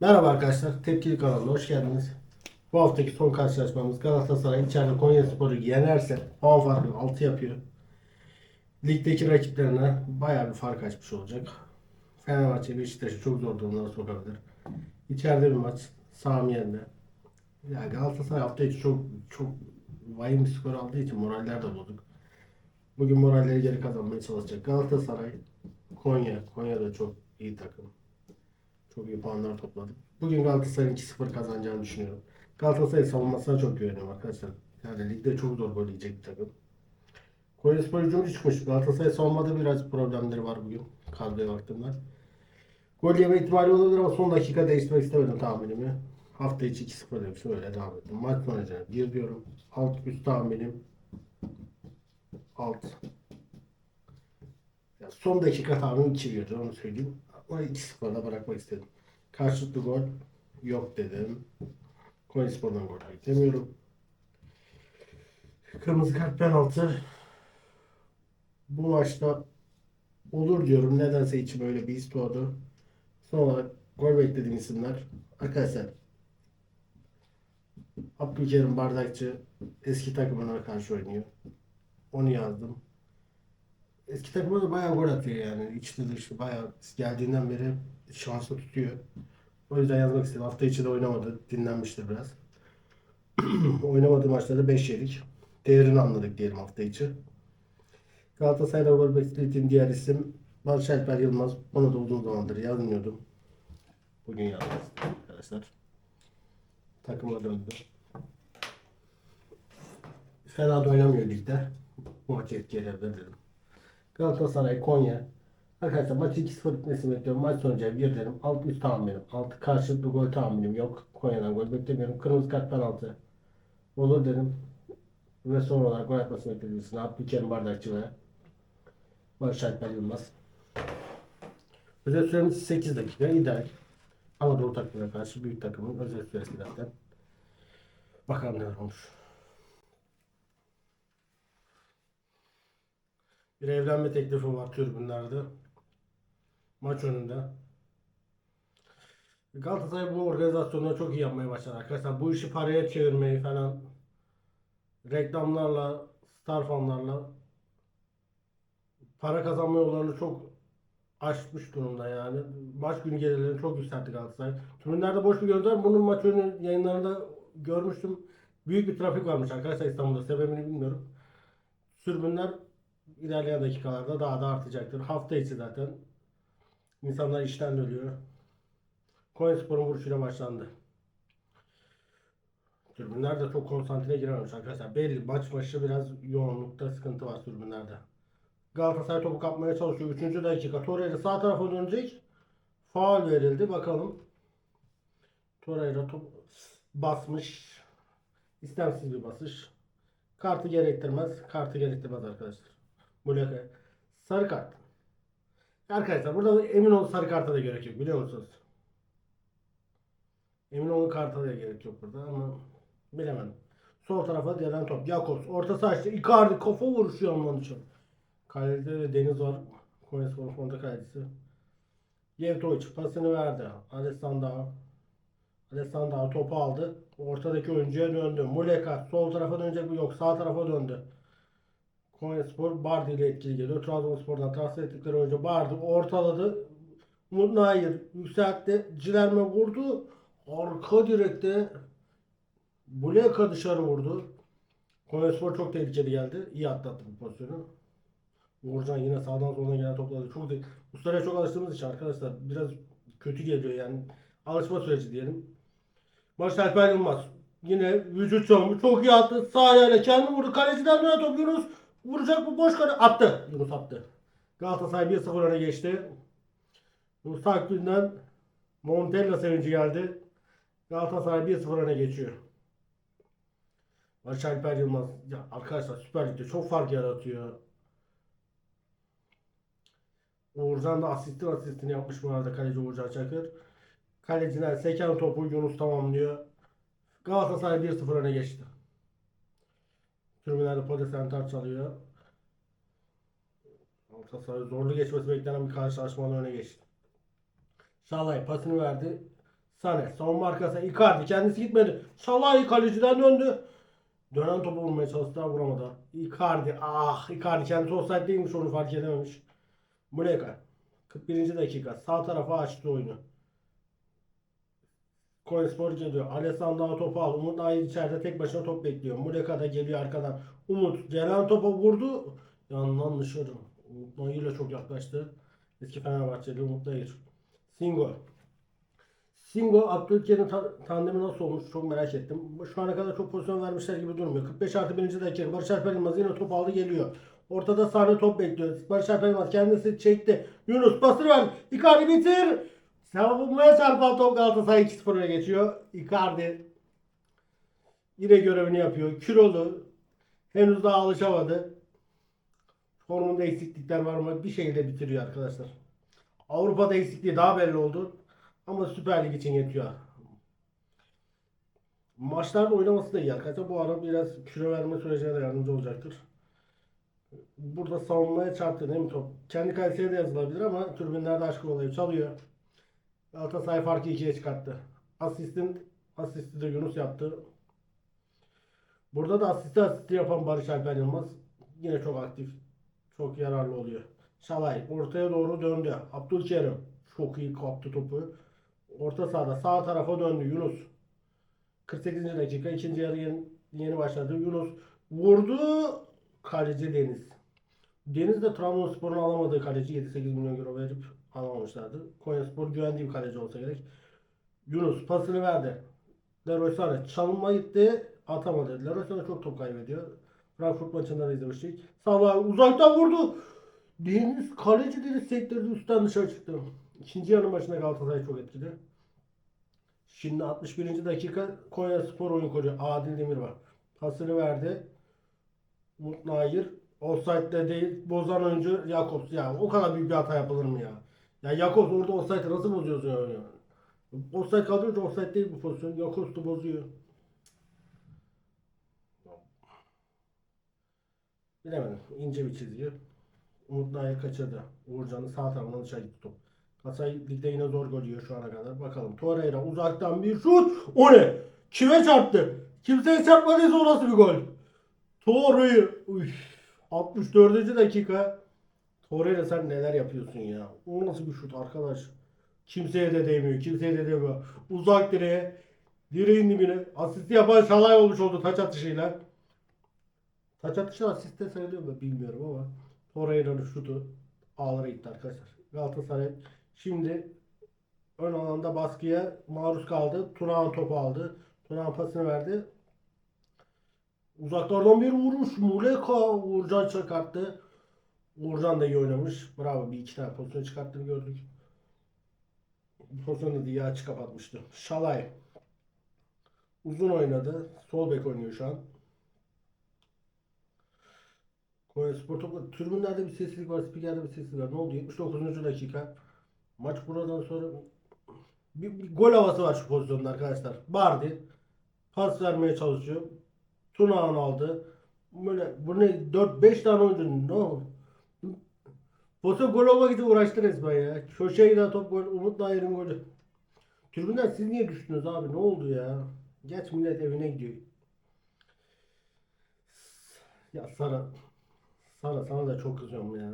Merhaba arkadaşlar, Tepkili kanalına hoş geldiniz. Bu haftaki son karşılaşmamız Galatasaray içeride Konyaspor'u yenerse puan farkı 6 yapıyor. Ligdeki rakiplerine bayağı bir fark açmış olacak. Fenerbahçe Beşiktaş'ı çok zor durumlara sokabilir. İçeride bir maç, Sami yerinde. Ya Galatasaray hafta içi çok çok vahim bir skor aldığı için moraller de bozuk. Bugün moralleri geri kazanmaya çalışacak. Galatasaray, Konya. Konya da çok iyi takım. Çok iyi puanlar topladık. Bugün Galatasaray'ın 2-0 kazanacağını düşünüyorum. Galatasaray savunmasına çok güveniyorum arkadaşlar. Yani ligde çok zor gol yiyecek bir takım. Konyaspor hücumcu çıkmış. Galatasaray savunmada biraz problemleri var bugün. Kadroya baktığımda. Gol yeme ihtimali olabilir ama son dakika değiştirmek istemedim tahminimi. Hafta içi 2-0 demiştim öyle devam ettim. Maç sonucuna bir diyorum. Alt üst tahminim. Alt. Ya son dakika tahminim 2 1 onu söyleyeyim. Ama 2-0'da bırakmak istedim. Karşılıklı gol yok dedim. Konyaspor'dan gol beklemiyorum. Kırmızı kart penaltı. Bu maçta olur diyorum. Nedense içim öyle bir his doğdu. Son olarak gol beklediğim isimler. Arkadaşlar Abdülkerim Bardakçı eski takımına karşı oynuyor. Onu yazdım. Eski takımda da bayağı gol atıyor yani. İçli dışlı bayağı geldiğinden beri şanslı tutuyor. O yüzden yazmak istedim. Hafta içi de oynamadı. Dinlenmiştir biraz. Oynamadığı maçlarda 5 yedik. Değerini anladık diyelim hafta içi. Galatasaray'da gol beklediğim diğer isim Barış Alper Yılmaz. Onu da uzun zamandır yazmıyordum. Bugün yazdım arkadaşlar. Takıma döndü. Fena da oynamıyor ligde. Bu maç etkileyebilir dedim. Galatasaray, Konya. Arkadaşlar maçı 2-0 bitmesini bekliyorum. Maç sonucu 1 derim. Alt üst tahminim. Alt karşılıklı gol tahminim yok. Konya'dan gol beklemiyorum. Kırmızı kart penaltı. Olur derim. Ve son olarak gol atmasını beklediğimizin Abdülkerim Bardakçı ve Barış Alper Yılmaz. Özel süremiz 8 dakika. ideal. Anadolu takımına karşı büyük takımın özel süresi zaten. Bakalım neler olmuş. Bir evlenme teklifi var tribünlerde. Maç önünde. Galatasaray bu organizasyonları çok iyi yapmaya başladı arkadaşlar. Bu işi paraya çevirmeyi falan reklamlarla, star fanlarla para kazanma yollarını çok aşmış durumda yani. Maç günü gelirlerini çok yükseltti Galatasaray. Tribünlerde boş bir görüntü. Bunun maç önü yayınlarında görmüştüm. Büyük bir trafik varmış arkadaşlar İstanbul'da. Sebebini bilmiyorum. Tribünler ilerleyen dakikalarda daha da artacaktır. Hafta içi zaten insanlar işten dönüyor. Konyaspor'un vuruşuyla başlandı. Tribünler de çok konsantre girememiş arkadaşlar. Belli maç başı biraz yoğunlukta sıkıntı var tribünlerde. Galatasaray topu kapmaya çalışıyor. Üçüncü dakika. Torreira sağ tarafa dönecek. Faul verildi. Bakalım. Torreira top basmış. İstemsiz bir basış. Kartı gerektirmez. Kartı gerektirmez arkadaşlar. Muleka. Sarı kart. Arkadaşlar burada emin ol sarı karta da gerek yok biliyor musunuz? Emin olun karta da gerek yok burada ama bilemedim. Sol tarafa gelen top. Jakobs. Orta işte. Icardi kafa vuruşuyor onun için. Kalede de Deniz var. Konyaspor'un fonda kalecisi. Yevtovic pasını verdi. Alessandro. Alessandro topu aldı. Ortadaki oyuncuya döndü. Muleka sol tarafa dönecek mi? Yok sağ tarafa döndü. Konyaspor Bardi ile etkili geliyor. Trabzonspor'dan transfer ettikleri oyuncu Bardi ortaladı. Mutnayır yükseltti. Cilerme vurdu. Arka direkte Muleka dışarı vurdu. Konyaspor çok tehlikeli geldi. İyi atlattı bu pozisyonu. Uğurcan yine sağdan soldan gelen topladı. Çok değil. Ustaya çok alıştığımız için arkadaşlar biraz kötü geliyor yani. Alışma süreci diyelim. Barış Alper Yılmaz. Yine vücut çalımı çok iyi attı. Sağ ayağıyla kendi vurdu. Kaleciden dönen top Yunus. Vuracak mı? Boş kale. Attı. Yunus attı. Galatasaray 1-0 öne geçti. Musa Akgül'den Montella sevinci geldi. Galatasaray 1-0 öne geçiyor. Barış Alper Yılmaz. Ya arkadaşlar Süper Lig'de çok fark yaratıyor. Uğurcan da asistin asistini yapmış bu arada kaleci Uğurcan Çakır. Kaleciden seken topu Yunus tamamlıyor. Galatasaray 1-0 öne geçti. Tribünlerde Pode Center çalıyor. Galatasaray zorlu geçmesi beklenen bir karşılaşmadan öne geçti. Şalay pasını verdi. Sane. Savunma arkasına Icardi. Kendisi gitmedi. Şalay kaleciden döndü. Dönen topu vurmaya çalıştı ama vuramadı. Icardi. Ah Icardi kendisi offside değilmiş onu fark edememiş. Muleka. 41. dakika. Sağ tarafa açtı oyunu. Konyaspor geliyor. Alessandro topu al. Umut Nayir içeride tek başına top bekliyor. Muleka da geliyor arkadan. Umut gelen topa vurdu. Yandan dışarı. Umut Nayir'le çok yaklaştı. Eski Fenerbahçeli Umut Nayir. Singo. Singo Abdülkerim ta- tandemi nasıl olmuş çok merak ettim. Şu ana kadar çok pozisyon vermişler gibi durmuyor. 45 artı 1. dakika Barış Alper Yılmaz yine top aldı geliyor. Ortada sahne top bekliyor. Barış Alper Yılmaz kendisi çekti. Yunus pasını ver. Icardi bitir. Savunmaya çarpan top Galatasaray 2-0 öne geçiyor. Icardi yine görevini yapıyor. Kilolu henüz daha alışamadı. Formunda eksiklikler var ama bir şekilde bitiriyor arkadaşlar. Avrupa'da eksikliği daha belli oldu. Ama Süper Lig için yetiyor. Maçlarda oynaması da iyi arkadaşlar. Bu ara biraz kilo verme sürecine de yardımcı olacaktır. Burada savunmaya çarptı değil mi top? Kendi kalesine de yazılabilir ama tribünlerde aşkı olayı çalıyor. Galatasaray farkı ikiye çıkarttı. Asistin asisti de Yunus yaptı. Burada da asisti asisti yapan Barış Alper Yılmaz yine çok aktif. Çok yararlı oluyor. Şalay ortaya doğru döndü. Abdülkerim çok iyi kaptı topu. Orta sahada sağ tarafa döndü Yunus. 48. dakika ikinci yarı yeni, yeni başladı. Yunus vurdu. Kaleci Deniz. Deniz de Trabzonspor'un alamadığı kaleci 7-8 milyon euro verip alamamışlardı. Konyaspor güvendiği bir kaleci olsa gerek. Yunus pasını verdi. Leroy Sané çalınma gitti. Atamadı. Leroy Sané çok top kaybediyor. Frankfurt maçında da izlemiştik. Salah uzaktan vurdu. Deniz kaleci Deniz sektirdi üstten dışarı çıktı. İkinci yarı maçında Galatasaray çok etkili. Şimdi 61. dakika Konya Spor oyun kuruyor. Adil Demir var. Pasını verdi. Umut Nayir. Offside'de değil. Bozan oyuncu Jakobs. Ya o kadar büyük bir hata yapılır mı ya? Ya Jakobs orada offside'ı nasıl bozuyorsun ya? Offside kaldırınca offside değil bu pozisyon. Jakobs da bozuyor. Bilemedim. İnce bir çizgi. Umut Nayir kaçırdı. Uğurcan'ın sağ tarafından dışarı gitti top. Galatasaray ligde yine zor gol yiyor şu ana kadar. Bakalım. Torreira uzaktan bir şut. O ne? Kime çarptı? Kimseye çarpmadıysa o bir gol? Torreira. Üf. 64. dakika. Torreira sen neler yapıyorsun ya? O nasıl bir şut arkadaş? Kimseye de değmiyor. Kimseye de değmiyor. Uzak direğe. Direğin dibine. Asisti yapan Şalay olmuş oldu taç atışıyla. Taç atışı asiste sayılıyor mu bilmiyorum ama Torreira'nın şutu ağlara gitti arkadaşlar. Galatasaray şimdi ön alanda baskıya maruz kaldı. Turan topu aldı. Turan pasını verdi. Uzaklardan bir vuruş. Muleka Uğurcan çıkarttı. Uğurcan da iyi oynamış. Bravo. Bir iki tane pozisyon çıkarttığını gördük. Pozisyonu da iyi açı kapatmıştı. Şalay. Uzun oynadı. Sol bek oynuyor şu an. Konya Spor topu. Tribünlerde bir sessizlik var. Spikerde bir sessizlik var. Ne oldu? 79. dakika. Maç buradan sonra bir, bir gol havası var şu pozisyonda arkadaşlar. Bardi pas vermeye çalışıyor. Tunağan aldı. Böyle bu ne 4-5 tane oyuncu ne oldu? Pozisyon gol olmak için uğraştı resmen ya. Köşeye giden top gol. Umut Nayir'in golü. Tribünden siz niye düştünüz abi? Ne oldu ya? Geç millet evine gidiyor. Ya Sara. Sara sana da çok kızıyorum ya.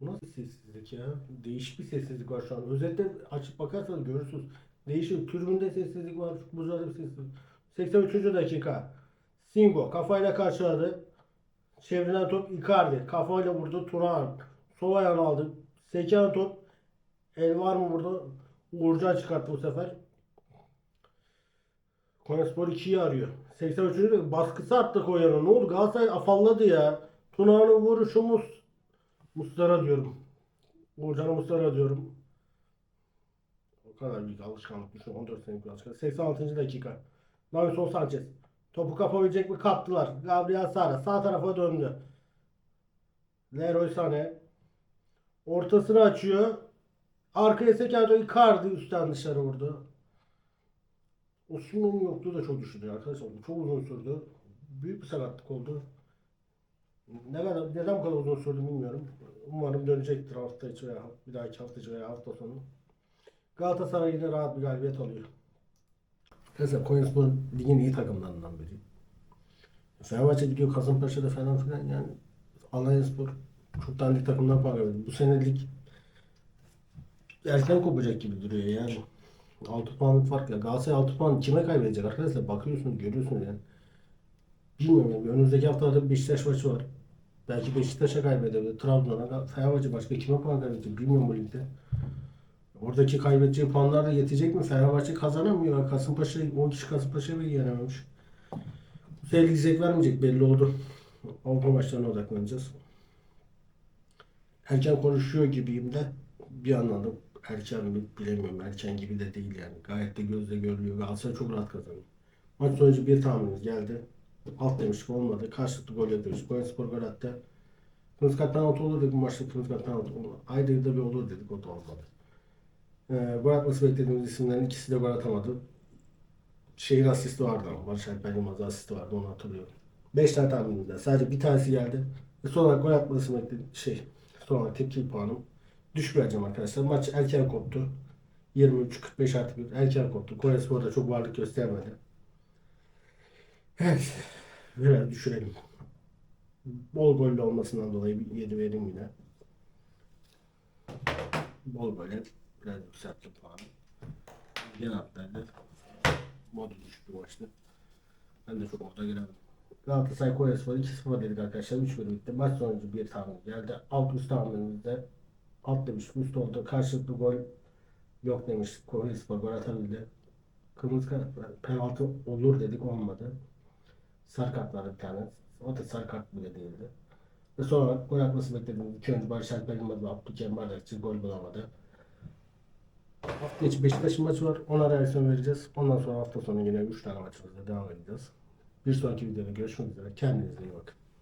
Bu nasıl sessizlik ya? Değişik bir sessizlik var şu an. Özetle açıp bakarsanız görürsünüz. Değişik. Tribünde sessizlik var. Burada bir sessizlik. 83. dakika. Singo kafayla karşıladı. Çevrilen top Icardi. Kafayla vurdu. Turan. Sol ayağını aldı. Seken top. El var mı burada? Uğurcan çıkarttı bu sefer. Konyaspor 2'yi arıyor. 83. dakika baskısı arttı Konya'nın. Ne oldu? Galatasaray afalladı ya. Tuna'nın vuruşu Mus. Mustara diyorum. Uğurcan'a Mustara diyorum. O kadar büyük alışkanlık düşün. 14 senelik bir alışkanlık. 86. dakika. Davinson Sanchez. Topu kapabilecek mi? Kaptılar. Gabriel Sara sağ tarafa döndü. Leroy Sané. Ortasını açıyor. Arkaya Sekado Icardi üstten dışarı vurdu. Osman'ın yokluğu da çok düşünüyor arkadaşlar. Çok uzun sürdü. Büyük bir sakatlık oldu. Ne kadar, neden bu kadar uzun sürdü bilmiyorum. Umarım dönecektir hafta içi veya bir dahaki hafta içi veya hafta sonu. Galatasaray yine rahat bir galibiyet alıyor. Mesela Konyaspor ligin iyi takımlarından biri. Fenerbahçe gidiyor Kasımpaşa'da falan filan yani Alanyaspor çok dandik takımdan puan kaybediyor. Bu senelik erken kopacak gibi duruyor yani. 6 puanlık fark ya. Galatasaray 6 puan kime kaybedecek arkadaşlar? Bakıyorsunuz, görüyorsunuz yani. Bilmiyorum yani. Önümüzdeki haftada Beşiktaş maçı var. Belki Beşiktaş'a kaybedebilir. Trabzon'a, Fenerbahçe başka kime puan kaybedecek bilmiyorum bu ligde. Oradaki kaybedeceği puanlar da yetecek mi? Fenerbahçe kazanamıyor. Kasımpaşa 10 kişi Kasımpaşa'ya bile yenememiş. Bu zevk vermeyecek belli oldu. Avrupa maçlarına odaklanacağız. Erken konuşuyor gibiyim de bir yandan da erken mi bilemiyorum. Erken gibi de değil yani. Gayet de gözle görülüyor. Galatasaray çok rahat kazanıyor. Maç sonucu bir tahminimiz geldi. Alt demiştik olmadı. Karşılıklı gol yapıyoruz. Konyaspor gol attı. Kırmızı kart penaltı olur dedik bu maçta kırmızı kart penaltı olmadı. Ayda yılda bir olur dedik o da olmadı. Ee, gol beklediğimiz isimlerin ikisi de gol atamadı. Şeyin asisti vardı ama Barış Alper Yılmaz'ın asisti vardı onu hatırlıyorum. 5 tane tahminimizden sadece bir tanesi geldi. Ve sonra gol atmasını beklediğim şey sonra tepki puanım vereceğim arkadaşlar. Maç erken koptu. 23-45 artı 1 erken koptu. Konyaspor da çok varlık göstermedi. Evet. Biraz düşürelim. Bol gollü olmasından dolayı bir 7 vereyim yine. Bol golle biraz yükselttim puanı. Genel hatlarda modu düşük bir maçtı. Ben de çok orada giremedim. Galatasaray Konyaspor 2-0 dedik arkadaşlar. 3 bölüm bitti. Maç sonucu bir tahmin geldi. Alt üst tahminimizde alt demiş üst oldu. Karşılıklı gol yok demiş. Konyaspor gol atabildi. Kırmızı penaltı olur dedik olmadı. Sarı kart vardı bir tane. O da sarı kart bile değildi. Ve sonra gol atması beklediğimiz iki oyuncu Barış Alper Yılmaz ve Abdülkerim Bardakçı gol bulamadı. Hafta içi Beşiktaş'ın maçı var. Ona reaksiyon vereceğiz. Ondan sonra hafta sonu yine 3 tane maçımızda devam edeceğiz. Bir sonraki videoda görüşmek üzere. Kendinize iyi bakın.